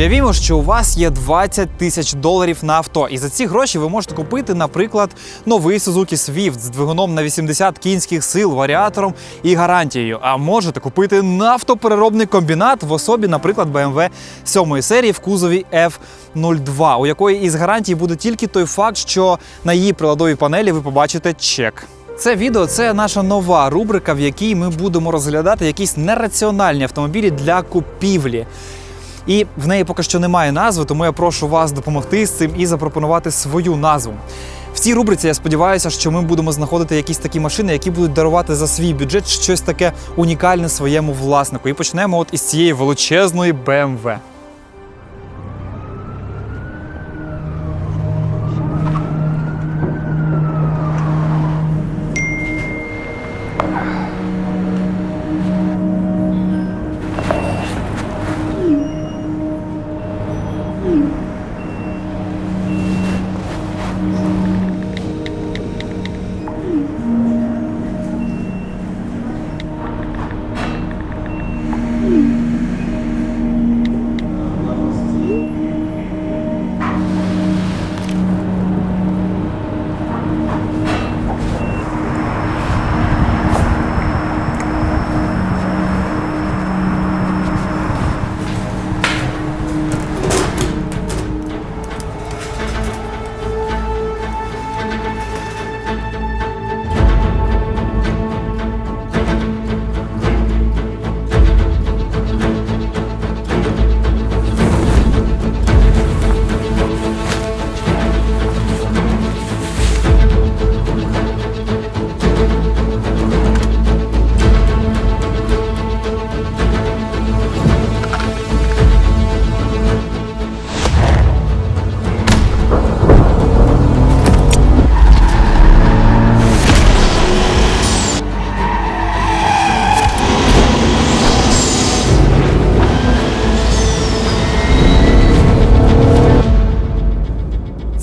Уявімо, що у вас є 20 тисяч доларів на авто, і за ці гроші ви можете купити, наприклад, новий Suzuki Swift з двигуном на 80 кінських сил, варіатором і гарантією. А можете купити нафтопереробний комбінат в особі, наприклад, BMW 7 серії в кузові F02, у якої із гарантії буде тільки той факт, що на її приладовій панелі ви побачите чек. Це відео це наша нова рубрика, в якій ми будемо розглядати якісь нераціональні автомобілі для купівлі. І в неї поки що немає назви, тому я прошу вас допомогти з цим і запропонувати свою назву. В цій рубриці я сподіваюся, що ми будемо знаходити якісь такі машини, які будуть дарувати за свій бюджет щось таке унікальне своєму власнику. І почнемо от із цієї величезної BMW.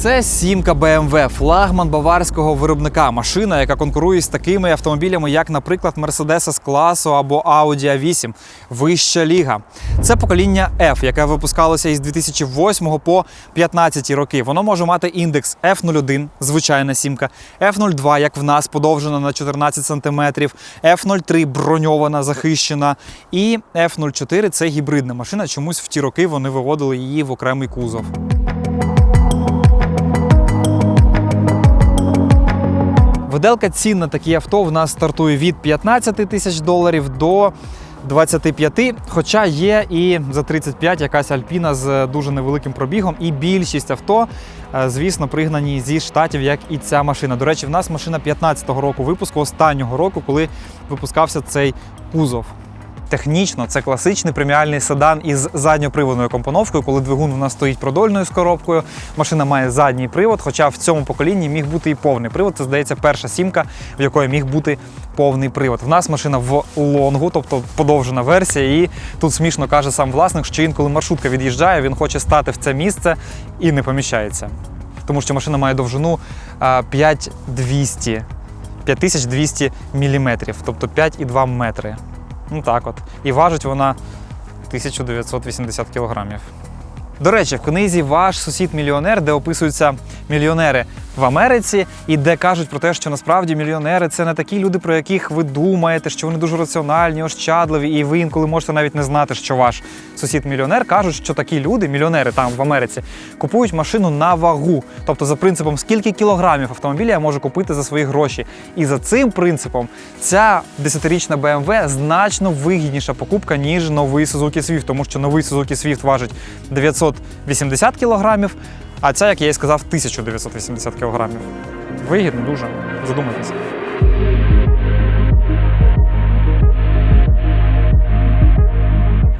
Це сімка BMW, флагман баварського виробника. Машина, яка конкурує з такими автомобілями, як, наприклад, Mercedes з класу або Audi A8. Вища ліга. Це покоління F, яке випускалося із 2008 по 2015 роки. Воно може мати індекс F01, звичайна сімка, F02, як в нас, подовжена на 14 см, F03 броньована, захищена. І F04 це гібридна машина. Чомусь в ті роки вони виводили її в окремий кузов. Виделка цін на такі авто в нас стартує від 15 тисяч доларів до 25, хоча є і за 35 якась альпіна з дуже невеликим пробігом, і більшість авто, е, звісно, пригнані зі штатів, як і ця машина. До речі, в нас машина 15-го року випуску, останнього року, коли випускався цей кузов. Технічно це класичний преміальний седан із задньоприводною компоновкою, коли двигун у нас стоїть продольною з коробкою. Машина має задній привод, хоча в цьому поколінні міг бути і повний привод. Це здається перша сімка, в якої міг бути повний привод. В нас машина в лонгу, тобто подовжена версія. І тут смішно каже сам власник, що інколи маршрутка від'їжджає, він хоче стати в це місце і не поміщається. Тому що машина має довжину а, 5200 5200 мм, тобто 5,2 метри. Ну так от. І важить вона 1980 кілограмів. До речі, в книзі Ваш сусід мільйонер, де описуються мільйонери в Америці, і де кажуть про те, що насправді мільйонери це не такі люди, про яких ви думаєте, що вони дуже раціональні, ощадливі, і ви інколи можете навіть не знати, що ваш сусід мільйонер кажуть, що такі люди, мільйонери там в Америці, купують машину на вагу, тобто за принципом, скільки кілограмів автомобіля я можу купити за свої гроші. І за цим принципом ця 10-річна BMW значно вигідніша покупка, ніж новий Suzuki Swift, тому що новий Suzuki Swift важить 980 кілограмів, а ця, як я і сказав, 1980 кілограмів. Вигідно дуже. Задумайтеся.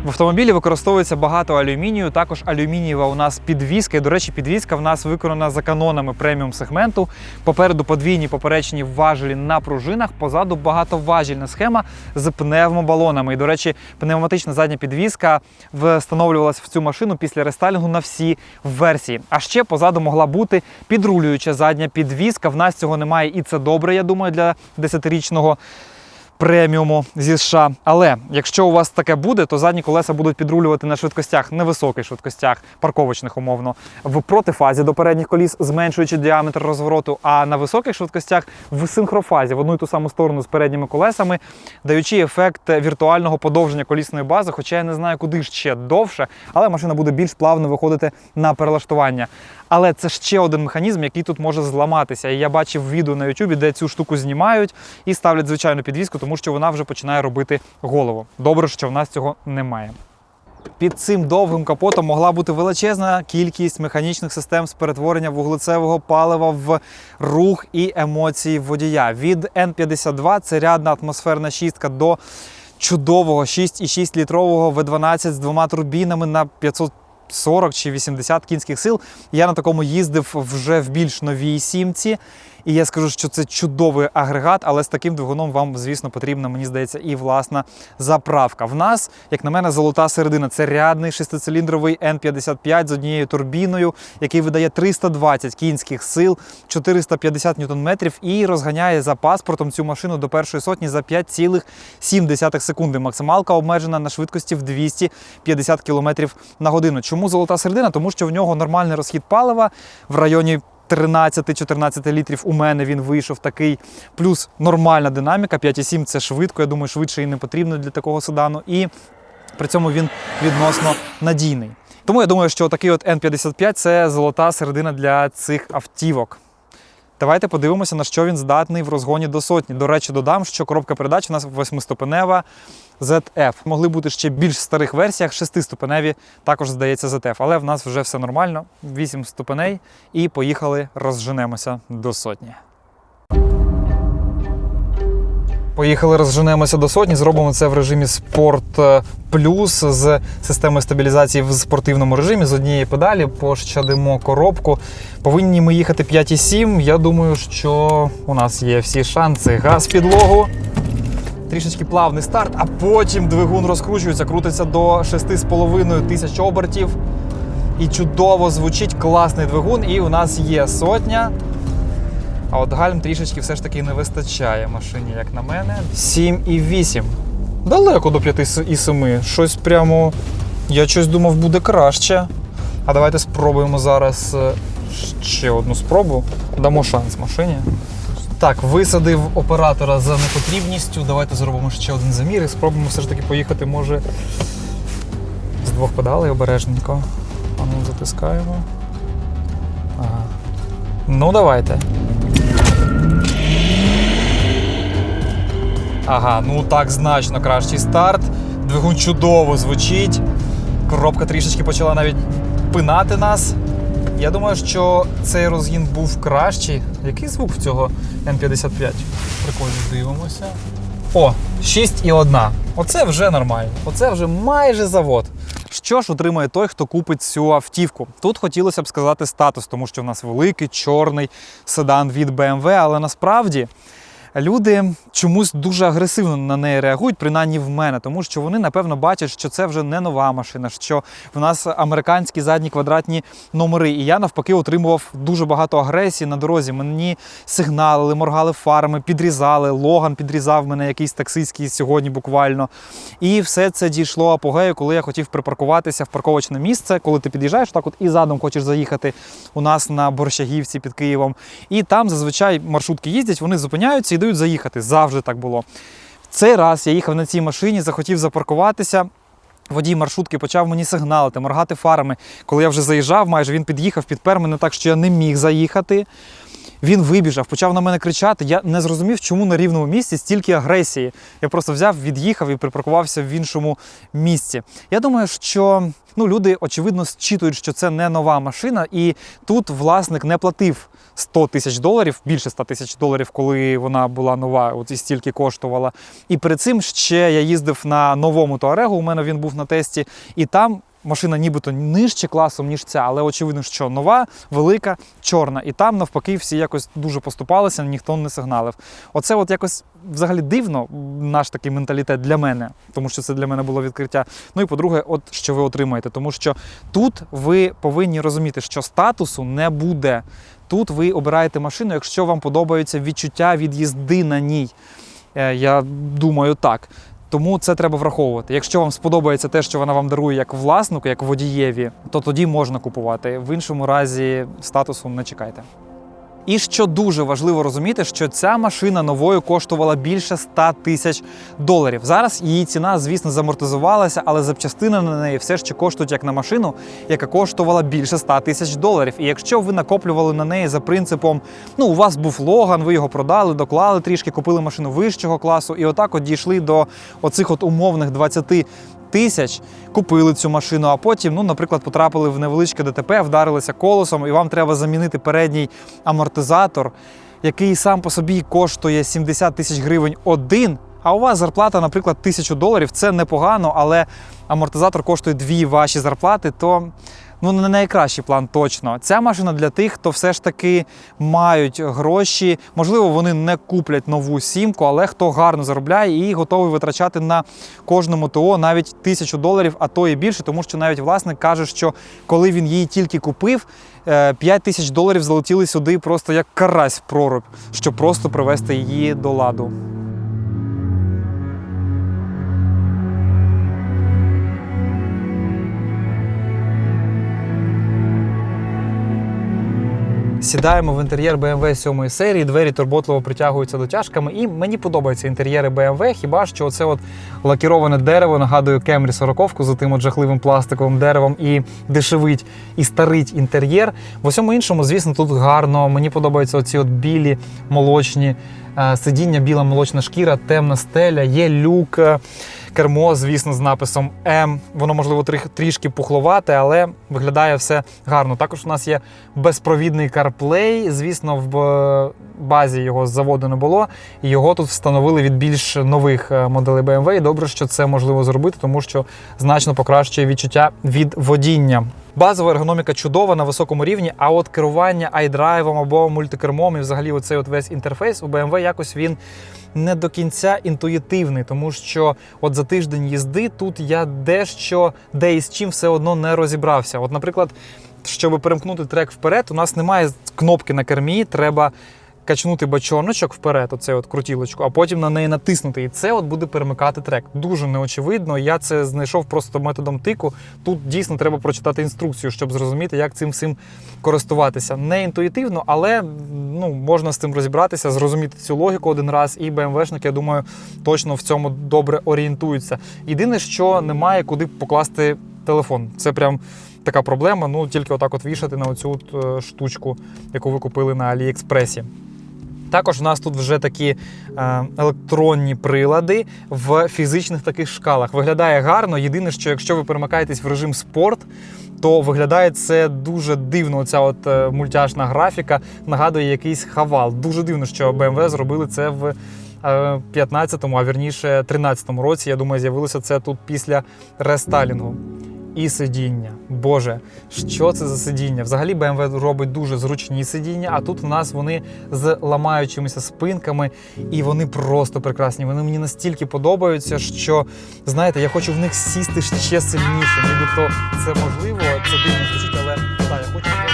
В автомобілі використовується багато алюмінію, також алюмінієва у нас підвізка. І, до речі, підвізка в нас виконана за канонами преміум сегменту. Попереду подвійні поперечні важелі на пружинах, позаду багатоважільна схема з пневмобалонами. І, до речі, пневматична задня підвізка встановлювалася в цю машину після рестайлінгу на всі версії. А ще позаду могла бути підрулююча задня підвізка. В нас цього немає, і це добре, я думаю, для 10-річного преміуму зі США. Але якщо у вас таке буде, то задні колеса будуть підрулювати на швидкостях, невисоких швидкостях, парковочних умовно, в протифазі до передніх коліс, зменшуючи діаметр розвороту, а на високих швидкостях в синхрофазі в одну і ту саму сторону з передніми колесами, даючи ефект віртуального подовження колісної бази. Хоча я не знаю, куди ще довше, але машина буде більш плавно виходити на перелаштування. Але це ще один механізм, який тут може зламатися. І я бачив відео на YouTube, де цю штуку знімають і ставлять звичайну підвіску, тому що вона вже починає робити голову. Добре, що в нас цього немає. Під цим довгим капотом могла бути величезна кількість механічних систем з перетворення вуглецевого палива в рух і емоції водія. Від N52 це рядна атмосферна шістка до чудового 6,6 літрового V12 з двома турбінами на 500 40 чи 80 кінських сил. Я на такому їздив вже в більш новій сімці. І я скажу, що це чудовий агрегат, але з таким двигуном вам, звісно, потрібна, мені здається, і власна заправка. В нас, як на мене, золота середина. Це рядний шестициліндровий N55 з однією турбіною, який видає 320 кінських сил, 450 ньютон-метрів і розганяє за паспортом цю машину до першої сотні за 5,7 секунди. Максималка обмежена на швидкості в 250 км на годину. Чому золота середина? Тому що в нього нормальний розхід палива в районі 13-14 літрів у мене він вийшов такий. Плюс нормальна динаміка, 5,7 це швидко. Я думаю, швидше і не потрібно для такого седану. І при цьому він відносно надійний. Тому я думаю, що такий от N55 це золота середина для цих автівок. Давайте подивимося, на що він здатний в розгоні до сотні. До речі, додам, що коробка передач у нас восьмиступенева ZF. Могли бути ще більш старих версіях, шестиступеневі також здається ZF. Але в нас вже все нормально. 8 ступеней і поїхали, розженемося до сотні. Поїхали, розженемося до сотні. Зробимо це в режимі Спорт Плюс з системою стабілізації в спортивному режимі з однієї педалі. Пощадимо коробку. Повинні ми їхати 5,7. Я думаю, що у нас є всі шанси. Газ підлогу. Трішечки плавний старт, а потім двигун розкручується, крутиться до 6,5 тисяч обертів. І чудово звучить класний двигун. І у нас є сотня. А от гальм трішечки все ж таки не вистачає машині, як на мене. 7,8. Далеко до 5,7. Щось прямо. Я щось думав, буде краще. А давайте спробуємо зараз е, ще одну спробу. Дамо шанс машині. Так, висадив оператора за непотрібністю. Давайте зробимо ще один замір і спробуємо все ж таки поїхати, може, з двох педалей обережненько. А ну, затискаємо. Ага. Ну, давайте. Ага, ну так значно кращий старт. Двигун чудово звучить. Коробка трішечки почала навіть пинати нас. Я думаю, що цей розгін був кращий. Який звук в цього N55? Прикольно дивимося. О, 6,1. Оце вже нормально. Оце вже майже завод. Що ж отримає той, хто купить цю автівку? Тут хотілося б сказати статус, тому що в нас великий чорний седан від BMW, але насправді. Люди чомусь дуже агресивно на неї реагують, принаймні в мене, тому що вони напевно бачать, що це вже не нова машина, що в нас американські задні квадратні номери. І я навпаки отримував дуже багато агресії на дорозі. Мені сигналили, моргали фарами, підрізали. Логан підрізав мене якийсь таксистський сьогодні буквально. І все це дійшло апогею, коли я хотів припаркуватися в парковочне місце, коли ти під'їжджаєш, так от і задом хочеш заїхати у нас на Борщагівці під Києвом. І там зазвичай маршрутки їздять, вони зупиняються і дають заїхати. Завжди так було. В цей раз я їхав на цій машині, захотів запаркуватися. Водій маршрутки почав мені сигналити, моргати фарами. Коли я вже заїжджав, майже він під'їхав, підпер мене так, що я не міг заїхати. Він вибіжав, почав на мене кричати. Я не зрозумів, чому на рівному місці стільки агресії. Я просто взяв, від'їхав і припаркувався в іншому місці. Я думаю, що ну, люди очевидно зчитують, що це не нова машина, і тут власник не платив 100 тисяч доларів, більше 100 тисяч доларів, коли вона була нова, от і стільки коштувала. І перед цим ще я їздив на новому Туарегу, у мене він був на тесті, і там. Машина нібито нижче класом, ніж ця, але очевидно, що нова, велика, чорна. І там, навпаки, всі якось дуже поступалися, ніхто не сигналив. Оце от якось взагалі дивно, наш такий менталітет для мене, тому що це для мене було відкриття. Ну і по-друге, от що ви отримаєте, тому що тут ви повинні розуміти, що статусу не буде. Тут ви обираєте машину, якщо вам подобаються відчуття від їзди на ній. Е, Я думаю, так. Тому це треба враховувати. Якщо вам сподобається те, що вона вам дарує як власнику, як водієві, то тоді можна купувати. В іншому разі статусу не чекайте. І що дуже важливо розуміти, що ця машина новою коштувала більше 100 тисяч доларів. Зараз її ціна, звісно, замортизувалася, але запчастини на неї все ще коштують як на машину, яка коштувала більше 100 тисяч доларів. І якщо ви накоплювали на неї за принципом, ну у вас був логан, ви його продали, доклали трішки, купили машину вищого класу, і отак от дійшли до оцих от умовних 20 тисяч, купили цю машину, а потім, ну, наприклад, потрапили в невеличке ДТП, вдарилися колесом, і вам треба замінити передній амортизатор, який сам по собі коштує 70 тисяч гривень один. А у вас зарплата, наприклад, тисячу доларів. Це непогано, але амортизатор коштує дві ваші зарплати, то ну не найкращий план точно. Ця машина для тих, хто все ж таки мають гроші. Можливо, вони не куплять нову сімку, але хто гарно заробляє і готовий витрачати на кожному ТО навіть тисячу доларів, а то і більше, тому що навіть власник каже, що коли він її тільки купив, 5 тисяч доларів залетіли сюди просто як карась в прорубь, щоб просто привести її до ладу. Сідаємо в інтер'єр BMW 7 серії, двері турботливо притягуються дотяжками, і мені подобаються інтер'єри BMW, хіба що оце от лакіроване дерево нагадує Camry 40 з тим от жахливим пластиковим деревом і дешевить і старить інтер'єр. В усьому іншому, звісно, тут гарно. Мені подобаються оці от білі молочні е, сидіння, біла молочна шкіра, темна стеля, є люк. Кермо, звісно, з написом М. Воно, можливо, трішки пухловате, але виглядає все гарно. Також у нас є безпровідний CarPlay. Звісно, в е, базі його з заводу не було. І його тут встановили від більш нових е, моделей BMW. І добре, що це можливо зробити, тому що значно покращує відчуття від водіння. Базова ергономіка чудова на високому рівні, а от керування iDrive або мультикермом і взагалі оцей от весь інтерфейс у BMW якось він не до кінця інтуїтивний, тому що от за тиждень їзди тут я дещо де і з чим все одно не розібрався. От, наприклад, щоб перемкнути трек вперед, у нас немає кнопки на кермі, треба. Качнути бачоночок вперед, оце от крутілочку, а потім на неї натиснути. І це от буде перемикати трек. Дуже неочевидно. Я це знайшов просто методом тику. Тут дійсно треба прочитати інструкцію, щоб зрозуміти, як цим всім користуватися. Не інтуїтивно, але ну, можна з цим розібратися, зрозуміти цю логіку один раз. І БМВшники, я думаю, точно в цьому добре орієнтуються. Єдине, що немає куди покласти телефон. Це прям така проблема. Ну тільки отак от вішати на оцю от, е, штучку, яку ви купили на Аліекспресі. Також у нас тут вже такі е, електронні прилади в фізичних таких шкалах. Виглядає гарно. Єдине, що якщо ви перемикаєтесь в режим спорт, то виглядає це дуже дивно. Оця от е, мультяшна графіка нагадує якийсь хавал. Дуже дивно, що BMW зробили це в. е, 15-му, а вірніше 13-му році, я думаю, з'явилося це тут після рестайлінгу. І сидіння. Боже, що це за сидіння? Взагалі BMW робить дуже зручні сидіння, а тут в нас вони з ламаючимися спинками, і вони просто прекрасні. Вони мені настільки подобаються, що знаєте, я хочу в них сісти ще сильніше. Нібито це можливо, це дивно звучить, але так, я хочу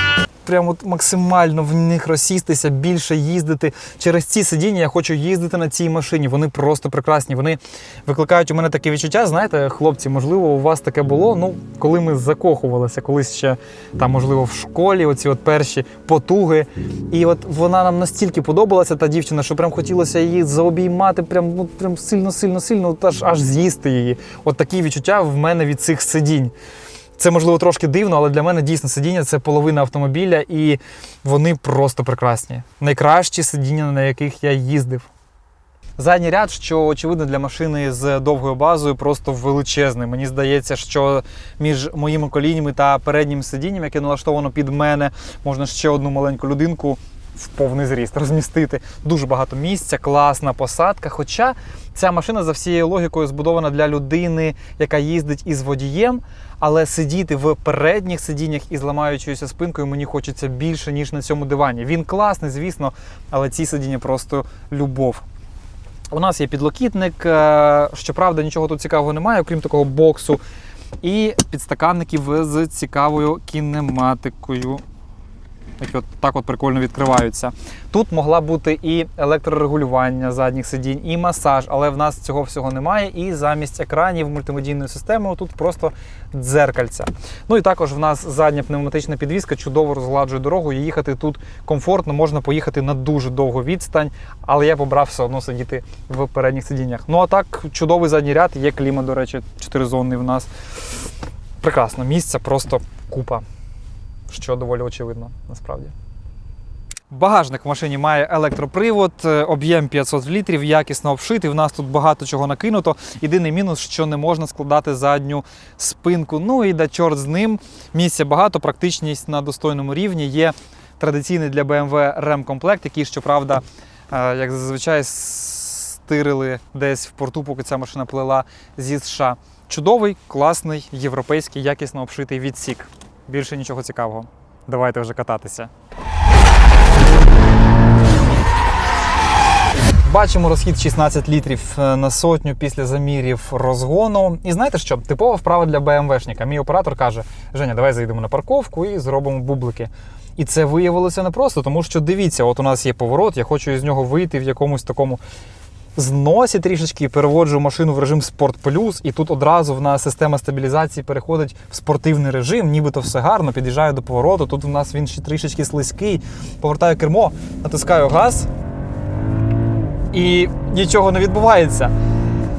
прямо от максимально в них розсістися, більше їздити. Через ці сидіння я хочу їздити на цій машині. Вони просто прекрасні. Вони викликають у мене таке відчуття. Знаєте, хлопці, можливо, у вас таке було. Ну, коли ми закохувалися, колись ще там, можливо, в школі, оці от перші потуги. І от вона нам настільки подобалася, та дівчина, що прям хотілося її заобіймати, прям ну прям сильно, сильно, сильно, аж аж з'їсти її. От такі відчуття в мене від цих сидінь. Це можливо трошки дивно, але для мене дійсно сидіння це половина автомобіля, і вони просто прекрасні. Найкращі сидіння, на яких я їздив. Задній ряд, що очевидно для машини з довгою базою, просто величезний. Мені здається, що між моїми колінями та переднім сидінням, яке налаштовано під мене, можна ще одну маленьку людинку в повний зріст розмістити. Дуже багато місця, класна посадка. Хоча ця машина за всією логікою збудована для людини, яка їздить із водієм, але сидіти в передніх сидіннях із ламаючоюся спинкою мені хочеться більше, ніж на цьому дивані. Він класний, звісно, але ці сидіння просто любов. У нас є підлокітник, е, щоправда, нічого тут цікавого немає, окрім такого боксу. І підстаканників з цікавою кінематикою. Які от так от прикольно відкриваються. Тут могла бути і електрорегулювання задніх сидінь, і масаж, але в нас цього всього немає. І замість екранів мультимедійної системи тут просто дзеркальця. Ну і також в нас задня пневматична підвізка чудово розгладжує дорогу. І їхати тут комфортно, можна поїхати на дуже довгу відстань, але я побрав все одно сидіти в передніх сидіннях. Ну а так, чудовий задній ряд, є клімат, до речі, чотиризонний в нас. Прекрасно, місця просто купа, що доволі очевидно насправді. Багажник в машині має електропривод, е, об'єм 500 літрів, якісно обшитий. В нас тут багато чого накинуто. Єдиний мінус, що не можна складати задню спинку. Ну і да чорт з ним. Місця багато, практичність на достойному рівні. Є традиційний для BMW ремкомплект, який, щоправда, е, як зазвичай стирили десь в порту, поки ця машина плила зі США. Чудовий, класний, європейський, якісно обшитий відсік. Більше нічого цікавого. Давайте вже кататися. Бачимо розхід 16 літрів е, на сотню після замірів розгону. І знаєте що? Типова вправа для БМВшника. Мій оператор каже: Женя, давай зайдемо на парковку і зробимо бублики. І це виявилося непросто, тому що дивіться, от у нас є поворот, я хочу із нього вийти в якомусь такому зносі трішечки, переводжу машину в режим Спорт Плюс, і тут одразу в нас система стабілізації переходить в спортивний режим, нібито все гарно, під'їжджаю до повороту. Тут у нас він ще трішечки слизький, повертаю кермо, натискаю газ і нічого не відбувається.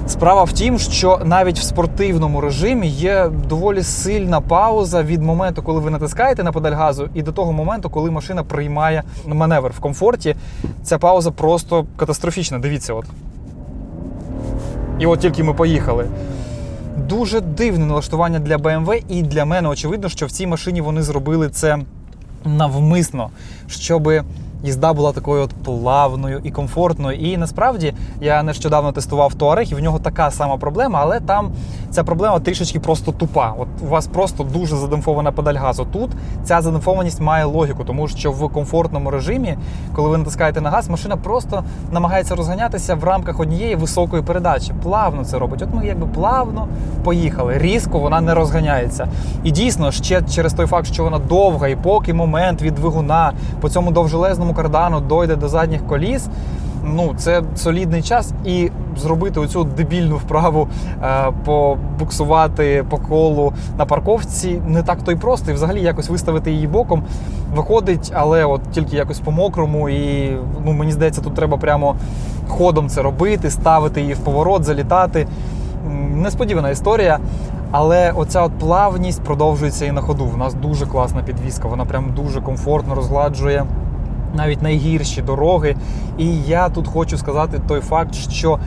Справа в тім, що навіть в спортивному режимі є доволі сильна пауза від моменту, коли ви натискаєте на педаль газу, і до того моменту, коли машина приймає маневр в комфорті. Ця пауза просто катастрофічна. Дивіться, от. І от тільки ми поїхали. Дуже дивне налаштування для BMW, і для мене очевидно, що в цій машині вони зробили це навмисно, щоби їзда була такою от плавною і комфортною. І насправді я нещодавно тестував Туарег, і в нього така сама проблема, але там ця проблема трішечки просто тупа. От у вас просто дуже задемпфована педаль газу. Тут ця задемпфованість має логіку, тому що в комфортному режимі, коли ви натискаєте на газ, машина просто намагається розганятися в рамках однієї високої передачі. Плавно це робить. От ми якби плавно поїхали. Різко вона не розганяється. І дійсно, ще через той факт, що вона довга, і поки момент від двигуна по цьому довжелезному кардану дойде до задніх коліс. Ну, це солідний час, і зробити оцю дебільну вправу, е, побуксувати по колу на парковці не так то й просто, і взагалі якось виставити її боком виходить, але от тільки якось по-мокрому. І ну, мені здається, тут треба прямо ходом це робити, ставити її в поворот, залітати. Несподівана історія. Але оця от плавність продовжується і на ходу. У нас дуже класна підвізка, вона прям дуже комфортно розгладжує навіть найгірші дороги. І я тут хочу сказати той факт, що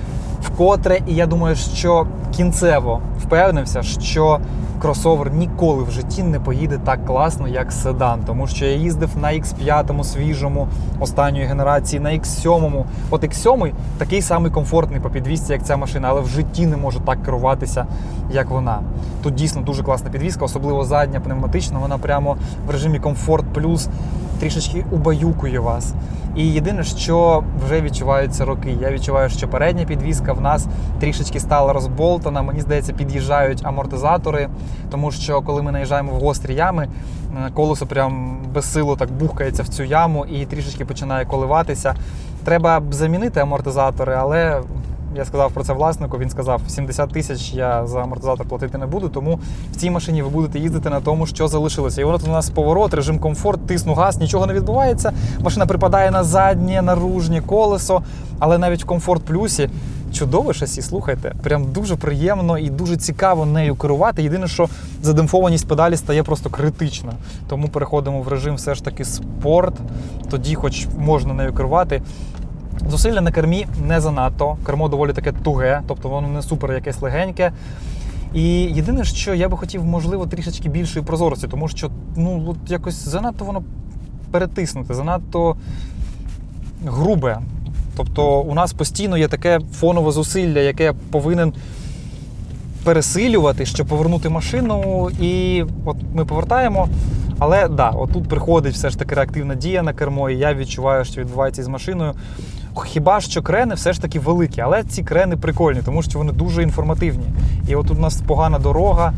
вкотре, і я думаю, що кінцево впевнився, що кросовер ніколи в житті не поїде так класно, як седан. Тому що я їздив на X5 свіжому останньої генерації, на X7. От X7 такий самий комфортний по підвісці, як ця машина, але в житті не можу так керуватися, як вона. Тут дійсно дуже класна підвізка, особливо задня пневматична. Вона прямо в режимі комфорт плюс трішечки убаюкує вас. І єдине, що вже відчуваються роки. Я відчуваю, що передня підвізка в нас трішечки стала розболтана. Мені здається, під'їжджають амортизатори, тому що коли ми наїжджаємо в гострі ями, е, колесо прям без силу так бухкається в цю яму і трішечки починає коливатися. Треба б замінити амортизатори, але я сказав про це власнику. Він сказав: 70 тисяч я за амортизатор платити не буду. Тому в цій машині ви будете їздити на тому, що залишилося. І от у нас поворот, режим комфорт, тисну газ, нічого не відбувається. Машина припадає на заднє, наружнє колесо, але навіть в комфорт плюсі. Чудове шасі, слухайте, прям дуже приємно і дуже цікаво нею керувати. Єдине, що задемпфованість педалі стає просто критична. Тому переходимо в режим все ж таки спорт. Тоді, хоч можна нею керувати. Зусилля на кермі не занадто. Кермо доволі таке туге, тобто воно не супер якесь легеньке. І єдине, що я би хотів, можливо, трішечки більшої прозорості, тому що ну, от якось занадто воно перетиснуте, занадто грубе. Тобто у нас постійно є таке фонове зусилля, яке повинен пересилювати, щоб повернути машину. І от ми повертаємо. Але да, отут приходить все ж таки реактивна дія на кермо, і я відчуваю, що відбувається із машиною. Хіба що крени все ж таки великі, але ці крени прикольні, тому що вони дуже інформативні. І от у нас погана дорога,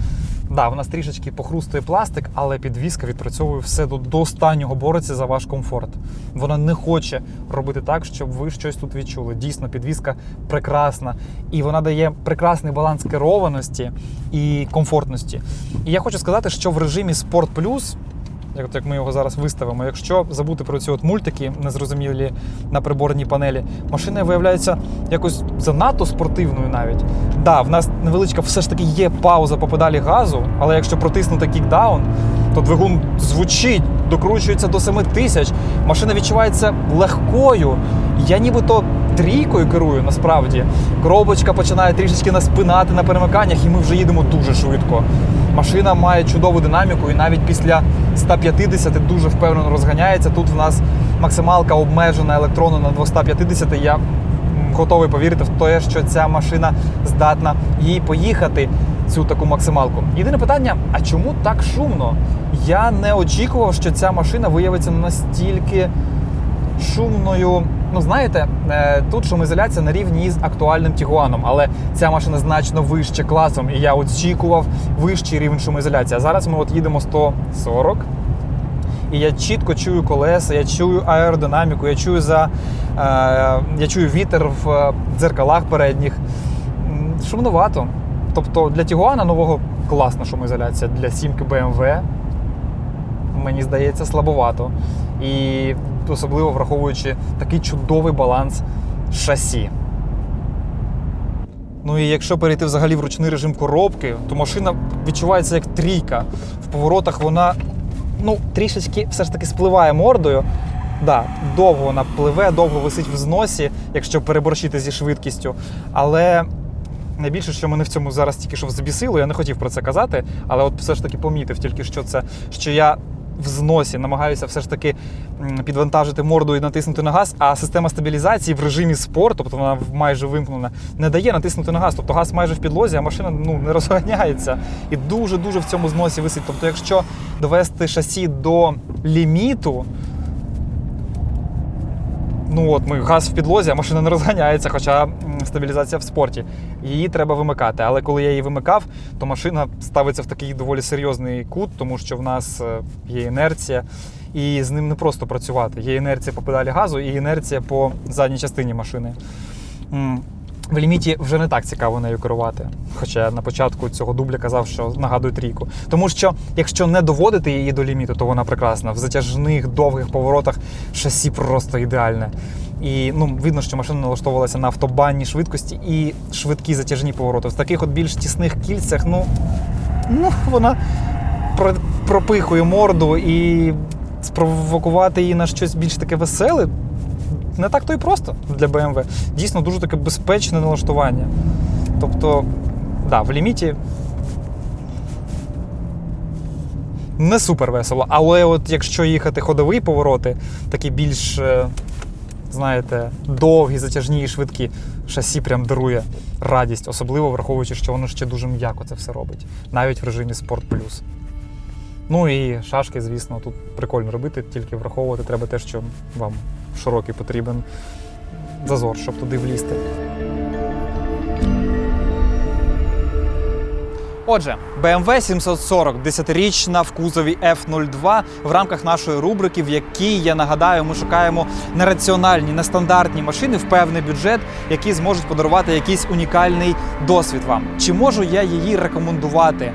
Да, в нас трішечки похрустує пластик, але підвізка відпрацьовує все до, до останнього бореться за ваш комфорт. Вона не хоче робити так, щоб ви щось тут відчули. Дійсно, підвізка прекрасна, і вона дає прекрасний баланс керованості і комфортності. І я хочу сказати, що в режимі Sport Plus як, ми його зараз виставимо. Якщо забути про ці от мультики, незрозумілі на приборній панелі, машина виявляється якось занадто спортивною навіть. Да, в нас невеличка все ж таки є пауза по педалі газу, але якщо протиснути кікдаун, то двигун звучить, докручується до 7 тисяч. Машина відчувається легкою. Я нібито трійкою керую насправді. Коробочка починає трішечки нас спинати на перемиканнях, і ми вже їдемо дуже швидко. Машина має чудову динаміку, і навіть після 150 дуже впевнено розганяється. Тут в нас максималка обмежена електрону на 250. Я готовий повірити в те, що ця машина здатна їй поїхати. Цю таку максималку. Єдине питання: а чому так шумно? Я не очікував, що ця машина виявиться настільки шумною. Ну, знаєте, е, тут шумоізоляція на рівні із актуальним Тігуаном, але ця машина значно вище класом, і я очікував вищий рівень шумоізоляції. А зараз ми от їдемо 140, і я чітко чую колеса, я чую аеродинаміку, я чую за е, я чую вітер в е, дзеркалах передніх. Шумнувато. Тобто для Тігуана нового класна шумоізоляція, для сімки BMW мені здається, слабовато. І особливо враховуючи такий чудовий баланс шасі. Ну і якщо перейти взагалі в ручний режим коробки, то машина відчувається як трійка. В поворотах вона ну, трішечки все ж таки спливає мордою. Да, довго вона пливе, довго висить в зносі, якщо переборщити зі швидкістю. Але найбільше, що мене в цьому зараз тільки що забісило, я не хотів про це казати, але от все ж таки помітив тільки що це, що я в зносі намагаюся все ж таки підвантажити морду і натиснути на газ, а система стабілізації в режимі спорт, тобто вона майже вимкнена, не дає натиснути на газ. Тобто газ майже в підлозі, а машина ну, не розганяється. І дуже-дуже в цьому зносі висить. Тобто, якщо довести шасі до ліміту, Ну от ми газ в підлозі, а машина не розганяється, хоча стабілізація в спорті. Її треба вимикати. Але коли я її вимикав, то машина ставиться в такий доволі серйозний кут, тому що в нас е, є інерція, і з ним не просто працювати. Є інерція по педалі газу і інерція по задній частині машини. В ліміті вже не так цікаво нею керувати. Хоча я на початку цього дубля казав, що нагадує трійку. Тому що якщо не доводити її до ліміту, то вона прекрасна. В затяжних довгих поворотах шасі просто ідеальне. І ну, видно, що машина налаштовувалася на автобанні швидкості і швидкі затяжні повороти. В таких от більш тісних кільцях, ну, ну вона пропихує морду і спровокувати її на щось більш таке веселе. Не так то і просто для BMW. Дійсно дуже таке безпечне налаштування. Тобто, да, в ліміті не супер весело. Але от якщо їхати ходові повороти, такі більш, е, знаєте, довгі, затяжні і швидкі, шасі прям дарує радість, особливо враховуючи, що воно ще дуже м'яко це все робить, навіть в режимі Sport Plus. Ну і шашки, звісно, тут прикольно робити, тільки враховувати треба те, що вам широкий потрібен зазор, щоб туди влізти. Отже, BMW 740 10-річна в кузові F02 в рамках нашої рубрики, в якій я нагадаю, ми шукаємо нераціональні, нестандартні машини в певний бюджет, які зможуть подарувати якийсь унікальний досвід вам. Чи можу я її рекомендувати?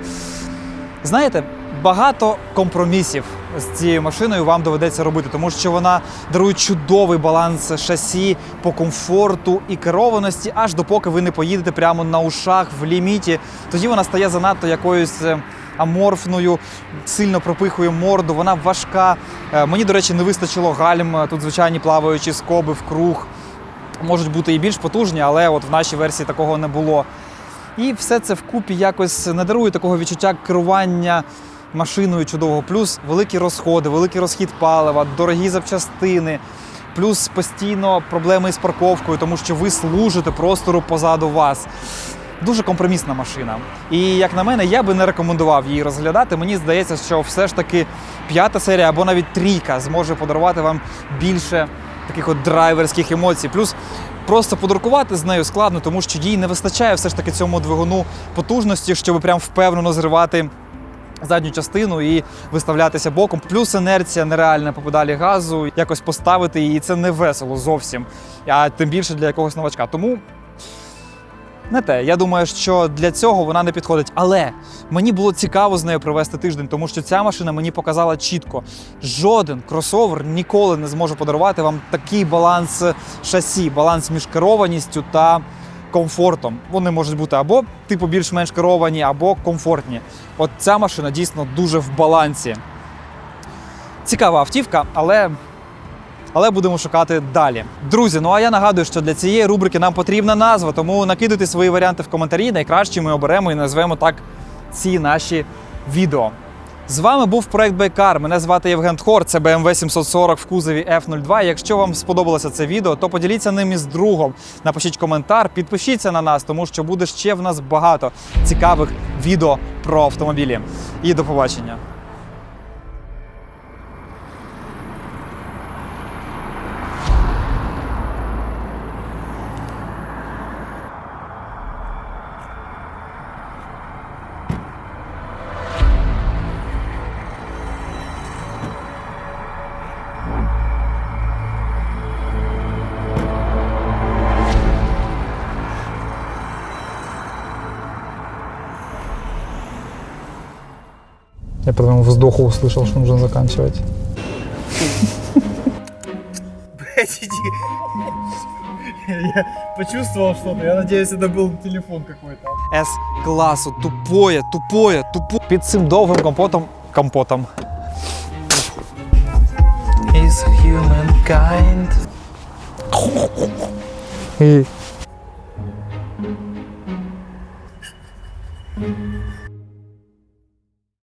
Знаєте, багато компромісів з цією машиною вам доведеться робити, тому що вона дарує чудовий баланс шасі по комфорту і керованості, аж допоки ви не поїдете прямо на ушах в ліміті. Тоді вона стає занадто якоюсь. е, Аморфною, сильно пропихує морду, вона важка. Е, Мені, до речі, не вистачило гальм. Тут звичайні плаваючі скоби в круг. Можуть бути і більш потужні, але от в нашій версії такого не було. І все це вкупі якось не дарує такого відчуття керування машиною чудового. Плюс великі розходи, великий розхід палива, дорогі запчастини, плюс постійно проблеми із парковкою, тому що ви служите простору позаду вас. Дуже компромісна машина. І як на мене, я би не рекомендував її розглядати. Мені здається, що все ж таки п'ята серія або навіть трійка зможе подарувати вам більше таких от драйверських емоцій. Плюс просто подуркувати з нею складно, тому що їй не вистачає все ж таки цьому двигуну потужності, щоб прям впевнено зривати задню частину і виставлятися боком. Плюс інерція нереальна по педалі газу, якось поставити її це не весело зовсім, а тим більше для якогось новачка. Тому не те. Я думаю, що для цього вона не підходить. Але мені було цікаво з нею провести тиждень, тому що ця машина мені показала чітко: жоден кросовер ніколи не зможе подарувати вам такий баланс шасі, баланс між керованістю та комфортом. Вони можуть бути або типу більш-менш керовані, або комфортні. От ця машина дійсно дуже в балансі. Цікава автівка, але але будемо шукати далі. Друзі, ну а я нагадую, що для цієї рубрики нам потрібна назва, тому накидуйте свої варіанти в коментарі. Найкращі ми оберемо і назвемо так ці наші відео. З вами був проект Байкар. Мене звати Євген Тхор. Це BMW 740 в кузові F02. Якщо вам сподобалося це відео, то поділіться ним із другом. Напишіть коментар, підпишіться на нас, тому що буде ще в нас багато цікавих відео про автомобілі. І до побачення. По твоему вздоху услышал, что нужно заканчивать. Блядь, иди. Я почувствовал что-то. Я надеюсь, это был телефон какой-то. С класу, тупое, тупое, тупо. Під цим довгим компотом. Компотом. Is humankind. І